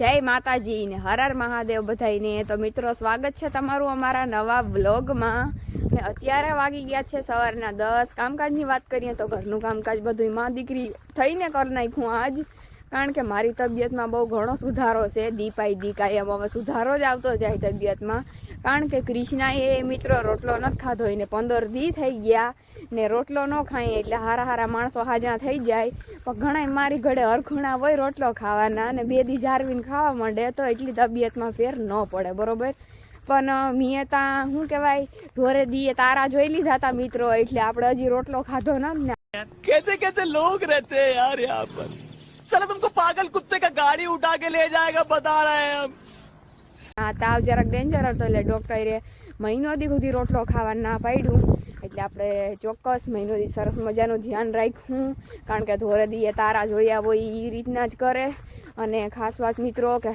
જય માતાજી ને હરાર હર મહાદેવ બધાઈને તો મિત્રો, સ્વાગત છે તમારું અમારા નવા બ્લોગમાં ને અત્યારે વાગી ગયા છે સવારના દસ. કામકાજની વાત કરીએ તો ઘરનું કામકાજ બધું માં દીકરી થઈને કરી નાખ્યું આજ. કારણ કે મારી તબિયતમાં બહુ ઘણો સુધારો છે. દીપાઈ દીકાઈ એમ હવે સુધારો જ આવતો જાય તબિયતમાં. કારણ કે કૃષ્ણાએ મિત્રો રોટલો નથી ખાધો. એને પંદર દી થઈ ગયા ને રોટલો ન ખાઈ એટલે હારા હારા માણસો હાજા થઈ જાય. પણ ઘણા મારી ઘડે અરખુણા હોય રોટલો ખાવાના અને બે દી જાળવીને ખાવા માંડે તો એટલી તબિયતમાં ફેર ન પડે, બરોબર? પણ મેં ત્યાં શું કહેવાય, ધોરે દીએ તારા જોઈ લીધા હતા મિત્રો, એટલે આપણે હજી રોટલો ખાધો ન કેસે કેસે લોગ રહેતે યાર યહાં પર. સાલા, તુમકો पागल कुत्ते का गाड़ी उठा के ले जाएगा बता रहे हैं हम આ તાવ જરાક ડેન્જર હતો એટલે ડૉક્ટરે મહિનો દી સુધી રોટલો ખાવા ના પાડ્યું એટલે આપણે ચોક્કસ મહિનો દી સરસ મજાનું ધ્યાન રાખ્યું કારણ કે ધોરે દીએ તારા જોયા હોય એ રીતના જ કરે અને ખાસ વાત મિત્રો કે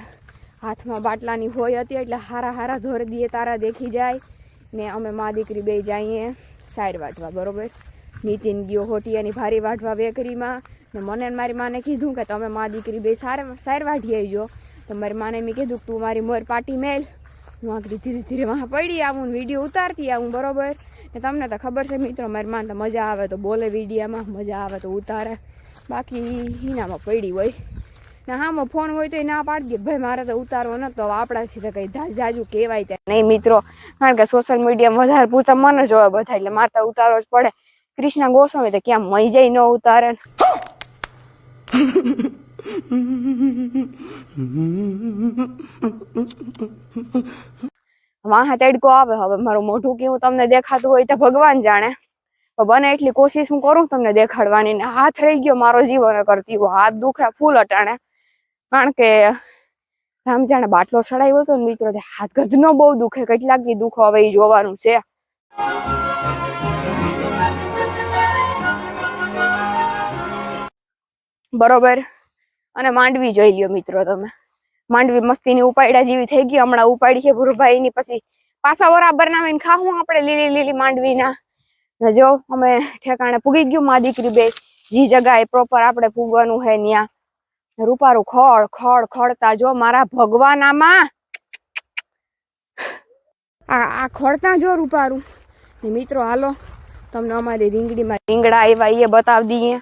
હાથમાં બાટલાની હોય હતી એટલે હારા હારા ધોરે દીએ તારા દેખી જાય ને અમે મા દીકરી બે જઈએ સાઈડ વાટવા બરોબર નીતિન ગયો હોટિયાની ભારી વાટવા વેકરીમાં. ને મને મારી માને કીધું કે તમે મા દીકરી બે સાર સાર વાઢી આવજો તો મારી માને મેં કીધું તું મારી મોર પાટી મેલ. હું આગળ ધીરે ધીરે વાહ પડી આવું વીડિયો ઉતારતી આવું બરોબર. ને તમને તો ખબર છે મિત્રો, મારી માને તો મજા આવે તો બોલે વિડીયામાં, મજા આવે તો ઉતારે. બાકી હિનામાં પડી હોય. ને હામાં ફોન હોય તો એ ના પાડી દે. ભાઈ, મારે તો ઉતારવો નતો. આપણાથી તો કંઈ જાજુ કહેવાય ત્યાં નહીં મિત્રો. કારણ કે સોશિયલ મીડિયામાં વધારે પૂરતા મને જોવા બધા, એટલે મારે તો ઉતારવો જ પડે. કૃષ્ણ ગોસ્વામી તો ક્યાં મઈ જાય ન ઉતારે. વાહે તડકો આવે હવે, મારું મોઢું કેવું તમને દેખાતું હોય તો ભગવાન જાણે બને એટલી કોશિશ હું કરું તમને દેખાડવાની ને હાથ રહી ગયો મારો જીવન કરતી. હાથ દુખે, ફૂલ અટાણે કારણ કે રામ જાણે બાટલો ચડાવ્યો હતો મિત્રો હાથ ગધનો બહુ દુખે, કેટલાક દી દુખો હવે એ જોવાનું છે બરોબર? અને માંડવી જોઈ લ્યો મિત્રો તમે. માંડવી મસ્તીની ઉપાડ્યા જેવી થઈ ગઈ હમણાં ઉપાડી છે ભુરુભાઈની. પછી પાછા બરાબર નામીને ખાવું આપણે લીલી લીલી માંડવીના. ને જો અમે ઠેકાણે પૂગી ગયું મા દીકરી બે, જી જગાએ પ્રોપર આપણે પૂગવાનું હે ન્યા. રૂપારું ખડ ખડ ખડતા જો મારા ભગવાન આમાં આ આ ખડતા જો રૂપારું. ને મિત્રો, હાલો, તમને અમારી રીંગડીમાં રીંગડા આવ્યા, એ બતાવી દઈએ.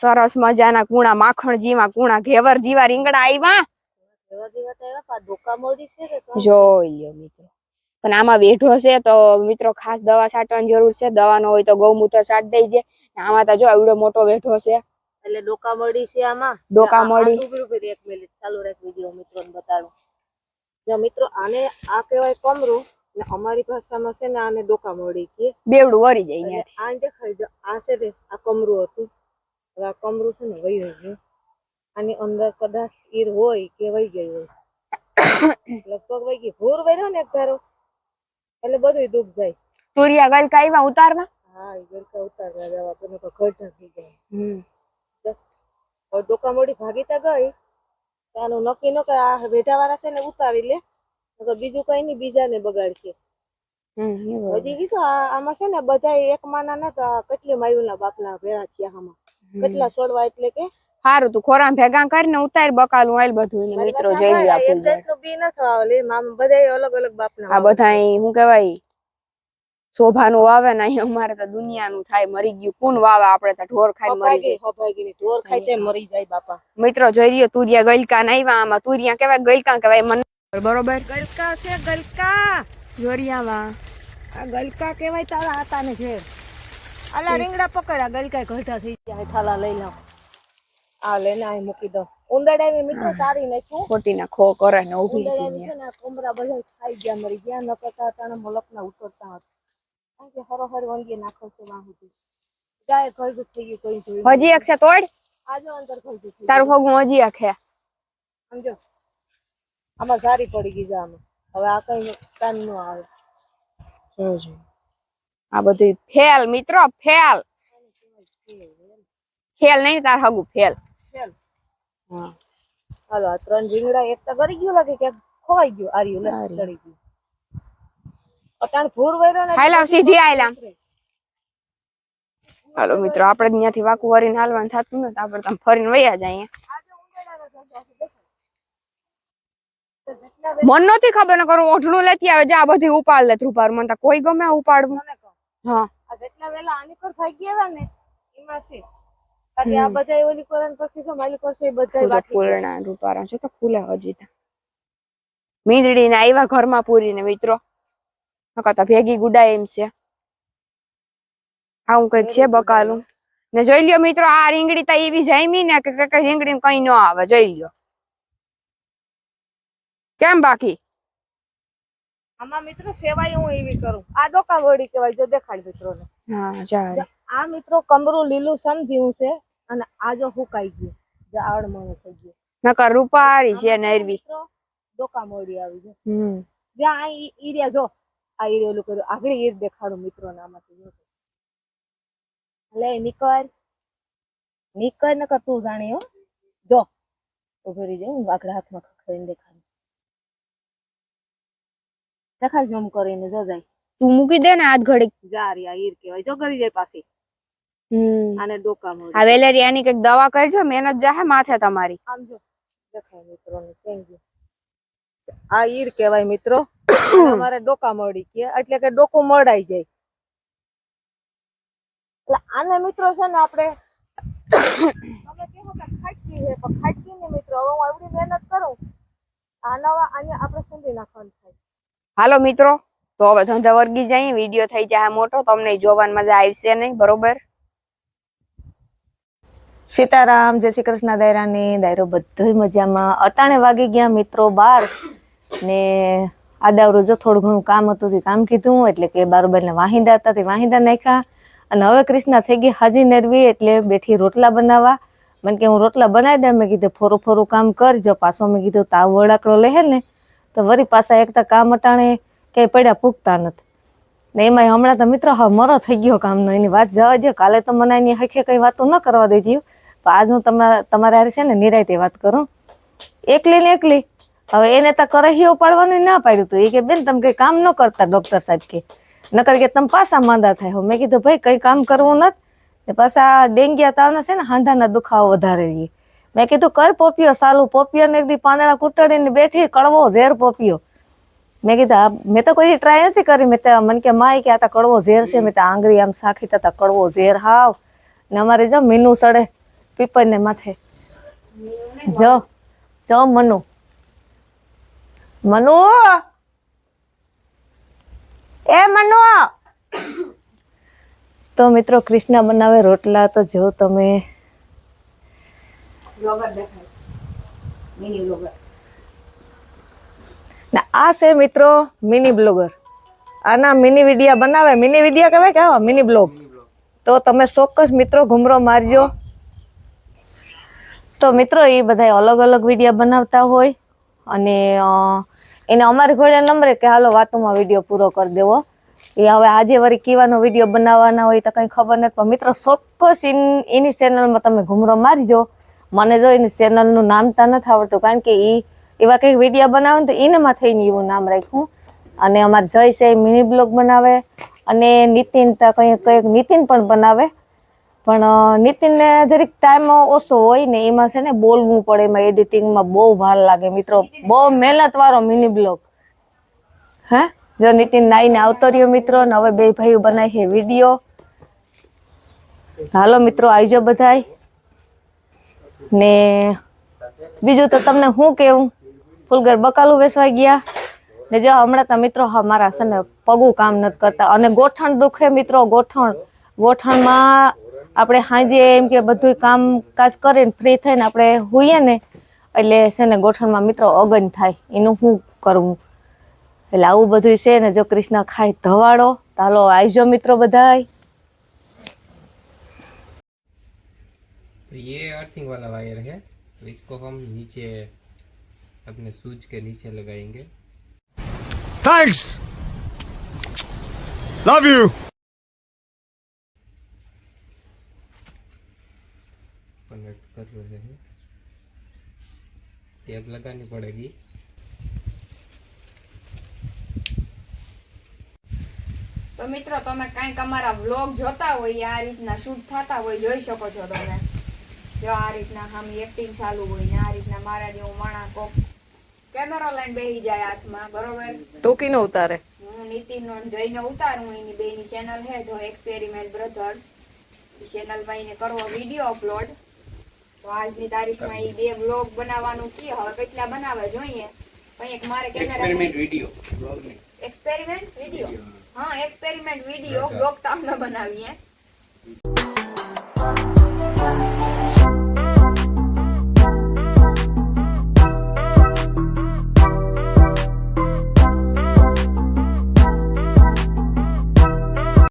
સરસ મજાના કુણા માખણ જીવા કુણા ઘેવર જીવા રીંગણા આવ્યા જોઈ લ્યો મિત્રો. પણ આમાં વેઢો છે તો મિત્રો ખાસ દવા છાંટવાની જરૂર છે. દવાનો હોય તો ગૌમૂત્ર છાંટ આમાં તો જો મોટો વેઢો છે. એટલે ડોકા મળી છે આમાં. ડોકા મળી. એક મિનિટ. ચાલુ રાખ વીડિયો મિત્રોને બતાડું. જો મિત્રો આને આ કહેવાય કમરું ને અમારી ભાષામાં છે ને આને ડોકા મળી કે બેવડું વરી જાય આ દેખાય જો આ છે ને આ કમરું હતું. હવે આ કમરું છે ને વહી ગયું. આની અંદર કદાચ ઈર હોય કે વહી ગઈ હોય. લગભગ વહી ગઈ ભૂર વર્યો ને એક ધારો. એટલે બધું દુઃખ જાય. તુરિયા ગલ કાઈવા ઉતારવા? હા ગલકા ઉતારવા જવા. તો તો ગઢા ઢાંકી જાય હમ. હવે ડોકામોડી ભાગીતા ગઈ. ત્યાંનું નક્કી ન કે આ બેઠા વાળા છે ને ઉતારી લે. બીજું કઈ નહીં બીજાને બગાડશે હજી કીધું આમાં છે ને બધા એક માના ના તો આ કેટલી માયુના બાપના ભેળા થયા આમાં. કેટલા છોડવા એટલે કે? હારું તું ખોરામ ભેગા કરીને ઉતાર બકાલું આલ બધું ને મિત્રો જઈ આપું જાતનું બી આમ બધા અલગ અલગ બાપના આ બધા શું કહેવાય? શોભાનું વાવે ને અહીંયા અમારે તો દુનિયાનું થાય મરી ગયું. કોણ વાવે? આપણે તો ઢોર ખાઈ મરી હભાગી ઢોર ખાઈ તે મરી જાય બાપા. મિત્રો જોઈ રહ્યો તુરિયા ગલકા નાઈવા આમાં તુરિયા કેવાય ગલકા કેવાય મને બરોબર? ગલકા છે ગલકા. જોરિયામાં આ ગલકા કેવાય તારા આતાને ઘેર આલા રીંગણા પકડ્યા ગલકા ઘટા થઈ ગયા થાલા લઈ લાવ. આ લેને આ મૂકી દો ઉંદરડાવી મિત્રો સારી નાખ્યું. ખોટી ના ખો કરે ને ઊભી ઉંદરડાવી છે ને આ બધા ખાઈ ગયા મરી ગયા ન કરતા તાણે મલકના ઉતરતા હતા. કારણ કે હરોહર વંગી નાખો છે વાહ સુધી. ગાય ઘરડું થઈ ગયું કોઈ જોયું હજી એક છે તોડ? આજો અંદર ઘરડું થઈ તારું ભગું હજી આખે સમજો? આમાં સારી પડી ગઈ આમાં. હવે આ કઈ કામનું આવે. જોજો આ બધું ફેલ મિત્રો ફેલ. ફેલ નહીં તાર હગું ફેલ. હાલો આ ત્રણ રીંગણા એક તો ગળી ગયું લાગે કે ખોવાઈ ગયું આર્યું આર્યું. ચડી ગયું. અટાણ ભૂર વૈરો ને હાલો સીધી આયલા. હાલો મિત્રો આપણે ત્યાંથી વાકુ વરીને હાલવાનું થતું ને આપણે તમે ફરીને વયા જાય અહીંયા મન નથી ખબર ને કરું ઓઢણું લેતી આવે જા બધી ઉપાડ લે ધ્રુપાર મને તો કોઈ ગમે ઉપાડવું. હા. આ જેટલા વેલા આની થઈ ગયા ને એમાં છે. બાકી આ બધા ઓલી કોરન પછી જો માલી કરશે એ બધા પૂજા બાકી રૂપારા છે તો ફૂલે હજી તો. મીંદડી ને આવ્યા ઘરમાં પૂરીને મિત્રો. નકર તો ભેગી ગુડા એમ છે. આવું કંઈક છે બકાલું. ને જોઈ લ્યો મિત્રો આ રીંગડી તો એવી જામી ને કે રીંગણી કઈ ન આવે. જોઈ લ્યો. કેમ બાકી? આમાં મિત્રો સેવાય હું એવી કરું. આ ડોકા વળી કહેવાય જો દેખાડ મિત્રોને. હા ચાલે. આ મિત્રો કમરું લીલું સમજ્યું છે અને આ જો હુકાઈ ગયું. જે આડમણું થઈ ગયું. નકર રૂપારી છે નરવી. મિત્રો ડોકા મોડી આવી છે. હમ. જ્યાં આ ઈરિયા જો આ ઈરિયો ઓલું કર્યું. આગળ ઈર દેખાડું મિત્રો આમાંથી જો. લે નીકળ. નીકળ નકર તું જાણી હો. જો. ઊભી જાય આગળ હાથમાં ખખડીને દેખાડું. દેખાડ ઝૂમ કરીને જો જાય. તું મૂકી દે ને હાથ ઘડી જા રિયા ઈર કહેવાય. જો કરી જાય પાછી. હમ. આને ડોકા મોડી આ વેલેરી આની કંઈક દવા કરજો મહેનત જાહે માથે તમારી. આમ જો. દેખાય મિત્રોને થેન્ક યુ આ ઈર કહેવાય મિત્રો. તમારે ડોકા મળી કે એટલે કે ડોકું મળાઈ જાય. એટલે આને મિત્રો છે ને આપણે તમે કહો કે ખાટકી છે પણ ખાટકી ને મિત્રો હવે હું એવડી મહેનત કરું. આ નવા આને આપણે સુંદી નાખવાનું થાય. હાલો મિત્રો, તો હવે ધંધા વર્ગી જાય વીડિયો થઈ જાય મોટો, તમને જોવાની મજા આવશે નહીં, બરોબર? સીતારામ, જય શ્રી કૃષ્ણ દાયરાની, દાયરો બધો મજામાં. અટાણે વાગી ગયા મિત્રો બાર, ને આડાવરું જો થોડું ઘણું કામ હતું કામ કીધું, એટલે કે બારોબાર વાહિંદા હતા તે વાહિંદા નાખ્યા. અને હવે કૃષ્ણા થઈ ગઈ હાજી નરવી, એટલે બેઠી રોટલા બનાવવા. મને કે હું રોટલા બનાવી દે, મેં કીધું ફોરું ફોરું કામ કરજો પાછો મેં કીધું તાવ વડાકડો લે ને તો વરી પાછા એક તો કામ અટાણે ક્યાંય પડ્યા પૂગતા નથી. ને એમાં હમણાં તો મિત્ર હા મરો થઈ ગયો કામનો, એની વાત જવા દે કાલે તો મને એની હખે કઈ વાતો ન કરવા દેતી પણ આજ હું તમારા તમારે હારે છે ને નિરાયતે વાત કરું. એકલી ને એકલી. હવે એને તો કરહીઓ પાડવાનું ના પાડ્યું હતું એ કે, બેન, તમે કઈ કામ ન કરતા ડોક્ટર સાહેબ કે. નકર કે તમે પાછા માંદા થાય હો. મેં કીધું, ભાઈ, કઈ કામ કરવું નથી. ને પાછા ડેંગિયા તાવના છે ને, હાંધાના દુખાવો વધારે રહી. મેં કીધું, કર પોપિયો, સાલું પોપિયો ને એક દી પાંદડા કૂટડીને બેઠી કડવો ઝેર પોપિયો. મેં કીધું મેં તો કોઈ ટ્રાય નથી કરી. મેં તો મને કે, માય, કે આ તો કડવો ઝેર છે. મેં ત્યાં આંગળી આમ સાખી તા કડવો ઝેર હાવ. ને અમારે જો મીનું સડે પીપર ને માથે. જો જો મનુ. મનુ? એ મનુ! તો મિત્રો, કૃષ્ણ બનાવે રોટલા તો જો તમે ને આ છે મિત્રો મિની બ્લોગર આના મિની વિડિયા બનાવે. મિની વિડિયા કહેવાય કે આવા? મિની બ્લોગ તો તમે ચોક્કસ મિત્રો ઘુમરો મારજો. તો મિત્રો એ બધા અલગ અલગ વિડિયા બનાવતા હોય. અને એને અમારી ઘોડે નંબરે કે હાલો વાતોમાં વીડિયો પૂરો કરી દેવો. એ હવે આજે વળી કીવાનો વીડિયો બનાવવાના હોય તો કંઈ ખબર નથી. પણ મિત્રો ચોક્કસ ઇન- એની ચેનલમાં તમે ઘુમરો મારજો. મને જો એની ચેનલનું નામ તો નથી આવડતું, કારણ કે એ એવા કંઈક વીડિયો બનાવે ને તો એનામાં થઈને એવું નામ રાખ્યું. અને અમારે જય છે મિની બ્લોગ બનાવે, અને નીતિન તો કંઈક કંઈક નીતિન પણ બનાવે. પણ નીતિનને જરીક ટાઈમ ઓછો હોય ને એમાં છે ને બોલવું પડે, એમાં એડિટિંગમાં બહુ ભાર લાગે. મિત્રો, બહુ મહેનત વાળો મિની બ્લોગ હે? જો નીતિન નાઈને આવતો રહ્યો મિત્રો, ને હવે બે ભાઈઓ બનાવી છે વીડિયો હાલો મિત્રો, આવજો બધાય. ને બીજું તો તમને શું કેવું? ફૂલગર બકાલું વેસવાઈ ગયા? ને જો હમણાં તો મિત્રો મારા છે ને પગું કામ નથી કરતા. અને ગોઠણ દુખે મિત્રો, ગોઠણ. ગોઠણમાં આપણે સાંજે એમ કે બધું કામકાજ કરીને ફ્રી થઈને આપણે હોઈએ ને, એટલે છે ને ગોઠણમાં મિત્રો અગન થાય. એનું શું કરવું એટલે આવું બધું છે ને જો કૃષ્ણ ખાય ધવાડો, તો હાલો આવજો મિત્રો બધાય. तो ये अर्थिंग वाला वायर है तो इसको हम नीचे अपने सूच के नीचे लगाएंगे थैंक्स लव यू कनेक्ट कर रहे हैं टेप लगानी पड़ेगी તો મિત્રો તમે કાંઈક અમારા વ્લોગ જોતા હોય આ રીતના શૂટ થતા હોય જોઈ શકો છો તમે જો આ રીતના આમ એક્ટિંગ ચાલુ હોય ને આ રીતના મારા જેવું માણા કોક કેમેરો લઈને બેસી જાય હાથમાં બરોબર? ટોકીનો ઉતારે. હું નીતિન નો જઈને ઉતારું એની બેની ચેનલ હે તો એક્સપેરિમેન્ટ બ્રધર્સ ચેનલમાં એને કરવો વીડિયો અપલોડ તો આજની તારીખમાં એ બે બ્લોગ બનાવવાનું કે હવે કેટલા બનાવે જોઈએ? કંઈક મારે camera video blog experiment video હા. એક્સપેરિમેન્ટ વીડિયો બ્લોગ તો અમે બનાવીએ.